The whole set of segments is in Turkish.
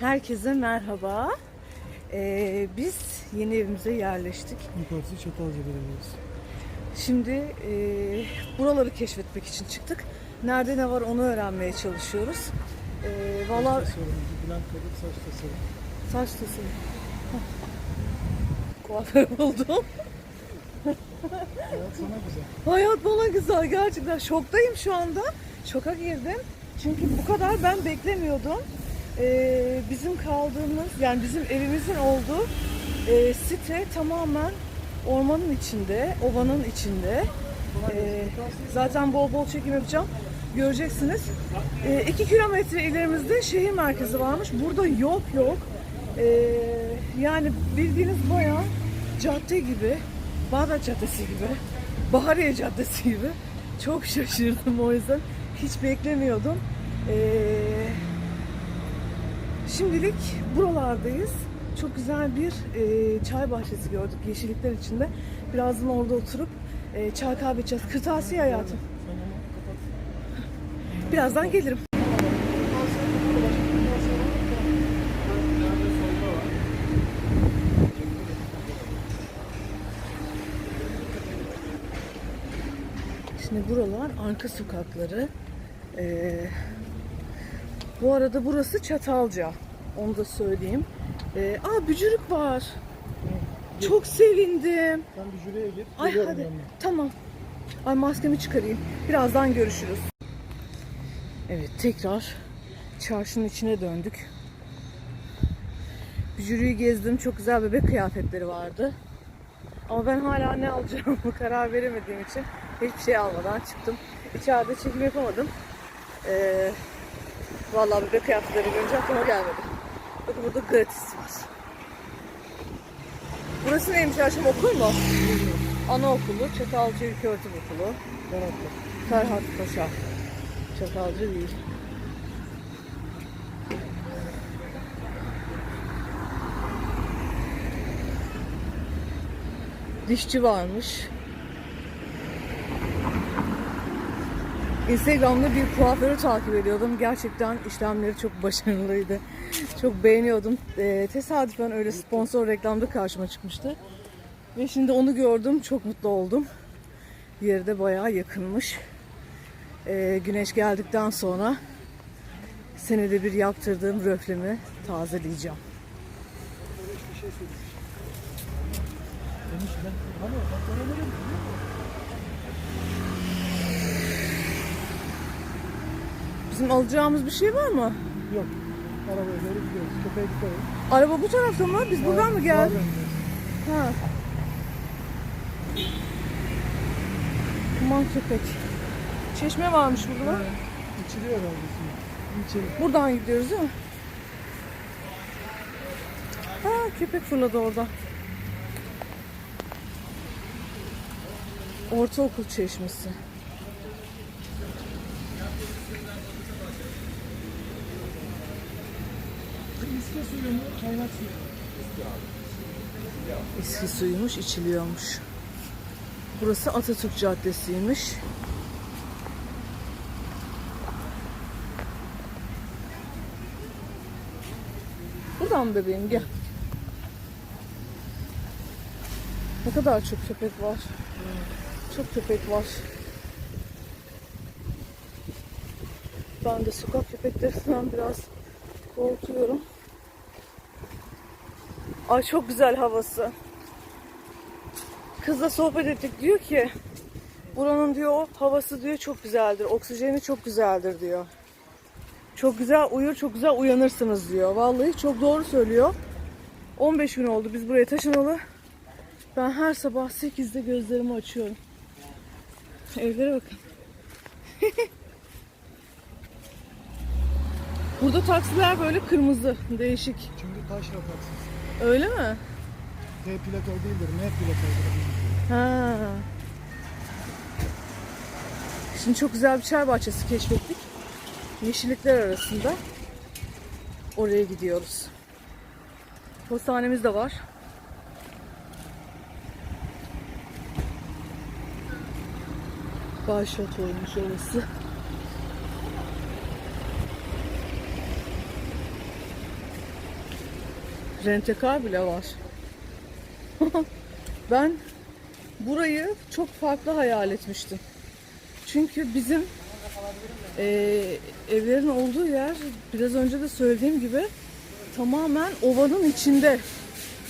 Herkese merhaba. Ee, biz yeni evimize yerleştik. Yukarısı Çatalca Belediyesi. Şimdi e, buraları keşfetmek için çıktık. Nerede ne var onu öğrenmeye çalışıyoruz. Ee, Valla Saç tasarımcı Bülent saç tasarım. saç tasarım. Kuaför buldum. Hayat sana güzel. Hayat bana güzel gerçekten. Şoktayım şu anda. Şoka girdim. Çünkü bu kadar ben beklemiyordum. Ee, bizim kaldığımız yani bizim evimizin olduğu e, site tamamen ormanın içinde, ovanın içinde. Ee, zaten bol bol çekim yapacağım. Göreceksiniz. Ee, iki kilometre ilerimizde şehir merkezi varmış. Burada yok yok. Ee, yani bildiğiniz bayağı cadde gibi. Bağdat Caddesi gibi. Bahariye Caddesi gibi. Çok şaşırdım o yüzden. Hiç beklemiyordum. Ee, şimdilik buralardayız. Çok güzel bir e, çay bahçesi gördük yeşillikler içinde. Birazdan orada oturup e, çay kahve içeceğiz. Kırtasiye hayatım. Birazdan gelirim. Şimdi buralar arka sokakları. Ee, bu arada burası Çatalca. Onu da söyleyeyim. Ee, aa bücürük var. Çok sevindim. Sen jüriye git. Ay hadi. yanına. Tamam. Ay maskemi çıkarayım. Birazdan görüşürüz. Evet tekrar çarşının içine döndük. Bücürüyü gezdim. Çok güzel bebek kıyafetleri vardı. Ama ben hala ne alacağımı karar veremediğim için hiçbir şey almadan çıktım. İçeride çekim yapamadım. Ee, vallahi bebek kıyafetleri görünce aklıma gelmedi. Bakın burada gratis var. Burası neymiş aşkım okul mu? Anaokulu, Çatalca İlköğretim Okulu, Karaktır. Ferhat Paşa. Çatalca değil. Dişçi varmış. Instagram'da bir kuaförü takip ediyordum. Gerçekten işlemleri çok başarılıydı. Çok beğeniyordum. Ee, tesadüfen öyle sponsor reklamda karşıma çıkmıştı. Ve şimdi onu gördüm. Çok mutlu oldum. Yeri de bayağı yakınmış. Ee, güneş geldikten sonra senede bir yaptırdığım röflemi tazeleyeceğim. Demiş ben. Hani bak ben öyle Bizim alacağımız bir şey var mı? Yok. Arabaya doğru gidiyoruz. Köpeğe et. Araba bu tarafta mı? Biz buradan mı geldik? Gidiyoruz. Ha. Aman köpek. Çeşme varmış burada. İçiliyor herhalde suyu. İçeri. Buradan gidiyoruz değil mi? Ha köpek fırladı orada. Ortaokul çeşmesi. İske suyu mu? Kaynak suyu. Eski suymuş, içiliyormuş. Burası Atatürk Caddesi'ymiş. Buradan bebeğim gel. Ne kadar çok köpek var. Çok köpek var. Ben de sokak köpeklerinden biraz korkuyorum. Ay çok güzel havası. Kızla sohbet ettik diyor ki buranın diyor havası diyor çok güzeldir. Oksijeni çok güzeldir diyor. Çok güzel uyur, çok güzel uyanırsınız diyor. Vallahi çok doğru söylüyor. 15 gün oldu biz buraya taşınalı. Ben her sabah 8'de gözlerimi açıyorum. Evlere bakın. Burada taksiler böyle kırmızı, değişik. Çünkü taş rapatsız. Öyle mi? T plakalı değildir. M plakalıdır. Ha. Şimdi çok güzel bir çay bahçesi keşfettik. Yeşillikler arasında. Oraya gidiyoruz. Postanemiz de var. Başlat olmuş orası. Rentekar bile var. ben burayı çok farklı hayal etmiştim. Çünkü bizim eee, evlerin olduğu yer biraz önce de söylediğim gibi tamamen ovanın içinde,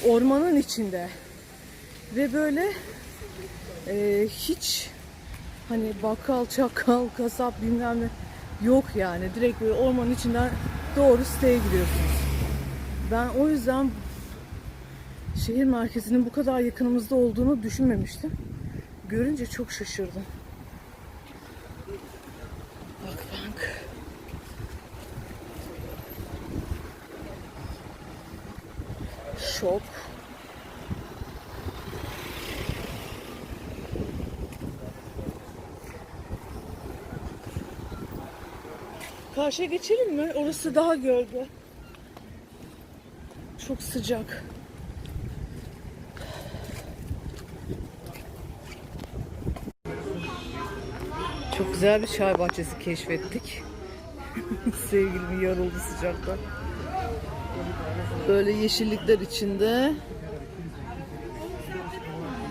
ormanın içinde ve böyle eee, hiç hani bakkal, çakkal, kasap bilmem ne yok yani. Direkt böyle ormanın içinden doğru siteye gidiyorsunuz. Ben o yüzden şehir merkezinin bu kadar yakınımızda olduğunu düşünmemiştim. Görünce çok şaşırdım. Bak bak. Şok. Karşıya geçelim mi? Orası daha gölge. Çok sıcak. Çok güzel bir çay bahçesi keşfettik. Sevgilim yarıldı sıcakta. Böyle yeşillikler içinde.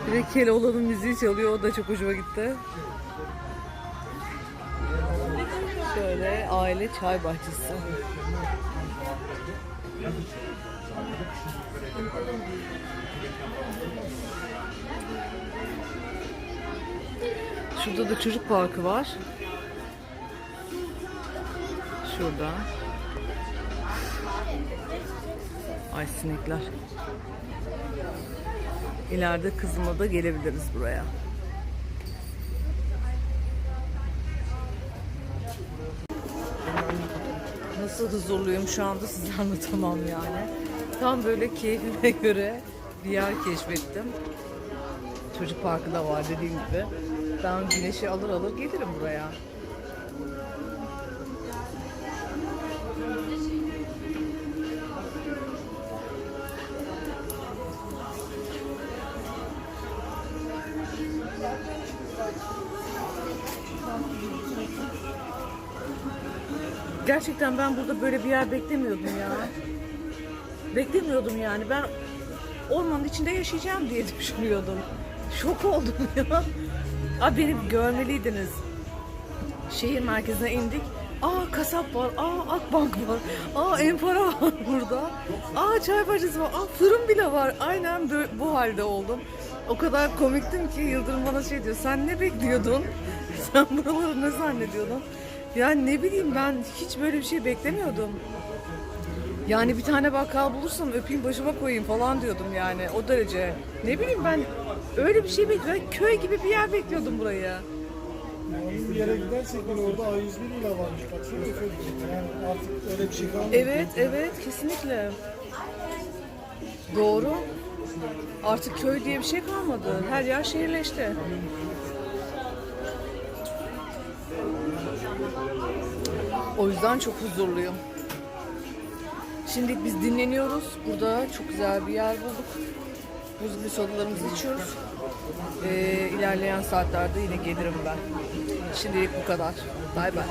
Bir de Keloğlan'ın müziği çalıyor. O da çok hoşuma gitti. Şöyle aile çay bahçesi. Şurada da çocuk parkı var. Şurada. Ay sinekler. İleride kızıma da gelebiliriz buraya. Nasıl huzurluyum şu anda size anlatamam yani. Tam böyle keyfime göre bir yer keşfettim. Çocuk parkı da var dediğim gibi. Ben güneşi alır alır gelirim buraya. Gerçekten ben burada böyle bir yer beklemiyordum ya. Beklemiyordum yani. Ben ormanın içinde yaşayacağım diye düşünüyordum. Şok oldum ya. Aa, beni görmeliydiniz. Şehir merkezine indik. Aa kasap var, aa akbank var, aa empara var burada. Aa çay bahçesi var, aa fırın bile var. Aynen bu halde oldum. O kadar komiktim ki Yıldırım bana şey diyor. Sen ne bekliyordun? Sen buraları ne zannediyordun? Yani ne bileyim ben hiç böyle bir şey beklemiyordum. Yani bir tane bakkal bulursam öpeyim başıma koyayım falan diyordum yani o derece. Ne bileyim ben öyle bir şey bekliyordum. Köy gibi bir yer bekliyordum burayı. Yani bir yere gidersek bile orada A101 ile varmış. Baksana çok Yani artık öyle bir şey kalmadı. Evet, evet kesinlikle. Doğru. Artık köy diye bir şey kalmadı. Her yer şehirleşti. O yüzden çok huzurluyum. Şimdi biz dinleniyoruz. Burada çok güzel bir yer bulduk. Buzlu sodalarımızı içiyoruz. Ee, ilerleyen saatlerde yine gelirim ben. Şimdilik bu kadar. Bay bay.